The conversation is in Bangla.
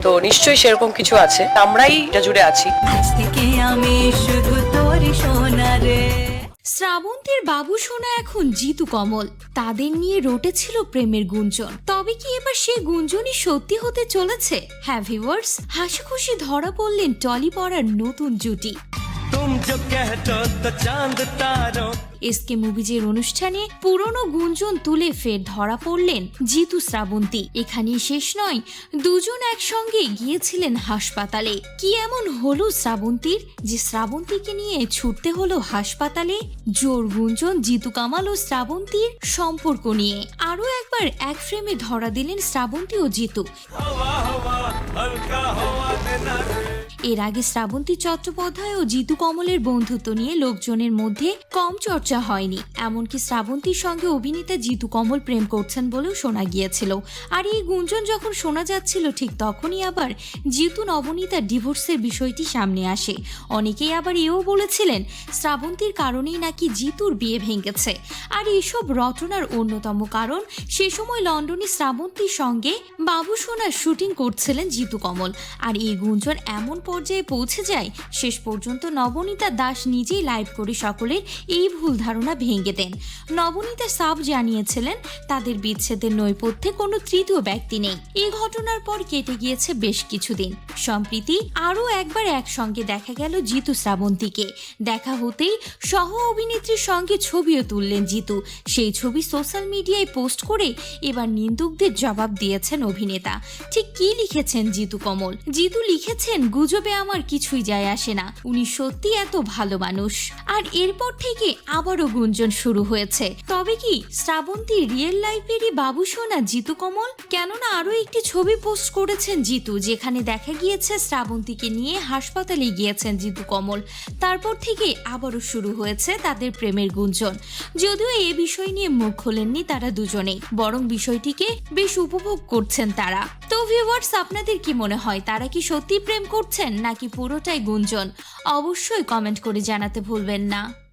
তো নিশ্চয়ই সেরকম কিছু আছে আমরাই এটা জুড়ে আছি আজ থেকে আমি শুধু তোরই সোনা রে শ্রাবন্তীর বাবু সোনা এখন জিতু কমল তাদের নিয়ে রটেছিল প্রেমের গুঞ্জন তবে কি এবার সে গুঞ্জনই সত্যি হতে চলেছে হ্যাঁ ভিউয়ার্স হাসি খুশি ধরা পড়লেন টলি পড়ার নতুন জুটি तुम जो कह दो तो चांद तारों এসকে মুভিজের অনুষ্ঠানে পুরনো গুঞ্জন তুলে ফের ধরা পড়লেন জিতু শ্রাবন্তী। এখানেই শেষ নয়, দুজন একসঙ্গে গিয়েছিলেন হাসপাতালে। কি এমন হলো শ্রাবন্তীর যে শ্রাবন্তীকে নিয়ে ছুটতে হলো হাসপাতালে? জোর গুঞ্জন জিতু কামাল ও শ্রাবন্তীর সম্পর্ক নিয়ে। আরও একবার এক ফ্রেমে ধরা দিলেন শ্রাবন্তী ও জিতু। হালকা এর আগে শ্রাবন্তী চট্টোপাধ্যায় ও জিতু কমলের বন্ধুত্ব নিয়ে লোকজনের মধ্যে কম চর্চা হয়নি। এমনকি শ্রাবন্তীর সঙ্গে অভিনেতা জিতু কমল প্রেম করছেন বলেও শোনা গিয়েছিল। আর এই গুঞ্জন যখন শোনা যাচ্ছিল, ঠিক তখনই আবার জিতু নবনীতার ডিভোর্সের বিষয়টি সামনে আসে। অনেকেই আবার এও বলেছিলেন, শ্রাবন্তীর কারণেই নাকি জিতুর বিয়ে ভেঙেছে। আর এইসব রটনার অন্যতম কারণ, সে সময় লন্ডনে শ্রাবন্তীর সঙ্গে বাবু সোনার শুটিং করছিলেন জিতু কমল। আর এই গুঞ্জন এমন পর্যায়ে পৌঁছে যায়। শেষ পর্যন্ত নবনীতা দাস নিজেই লাইভ করে সকলের এই ভুল ধারণা ভেঙে দেন। নবনীতা সাব জানিয়েছিলেন, তাদের বিচ্ছেদের নৈপথ্যে কোনো তৃতীয় ব্যক্তি নেই। এই ঘটনার পর কেটে গিয়েছে বেশ কিছুদিন। সম্প্রীতি আরও একবার একসঙ্গে দেখা গেল জিতু শ্রাবন্তীকে। দেখা হতেই সহ অভিনেত্রীর সঙ্গে ছবিও তুললেন জিতু। সেই ছবি সোশ্যাল মিডিয়ায় পোস্ট করে এবার নিন্দুকদের জবাব দিয়েছেন অভিনেতা। ঠিক কি লিখেছেন জিতু কমল? জিতু লিখেছেন, গুজবে আমার কিছুই যায় আসে না। উনি সত্যি এত ভালো মানুষ। আর এরপর থেকে আবারও গুঞ্জন শুরু হয়েছে। তবে কি শ্রাবন্তী রিয়েল লাইফেরই বাবু সোনা জিতু কমল? কেননা আরও একটি ছবি পোস্ট করেছেন জিতু, যেখানে দেখা গিয়েছে শ্রাবন্তীকে নিয়ে হাসপাতালে গিয়েছেন জিতু কমল। তারপর থেকে আবারও শুরু হয়েছে তাদের প্রেমের গুঞ্জন। যদিও এ বিষয় নিয়ে মুখ খোলেননি তারা দুজনেই, বরং বিষয়টিকে বেশ উপভোগ করছেন তারা। তো ভিউয়ার্স আপনাদের কি মনে হয়, তারা কি সত্যি প্রেম করছেন? নাকি পুরোটাই গুঞ্জন? অবশ্যই কমেন্ট করে জানাতে ভুলবেন না।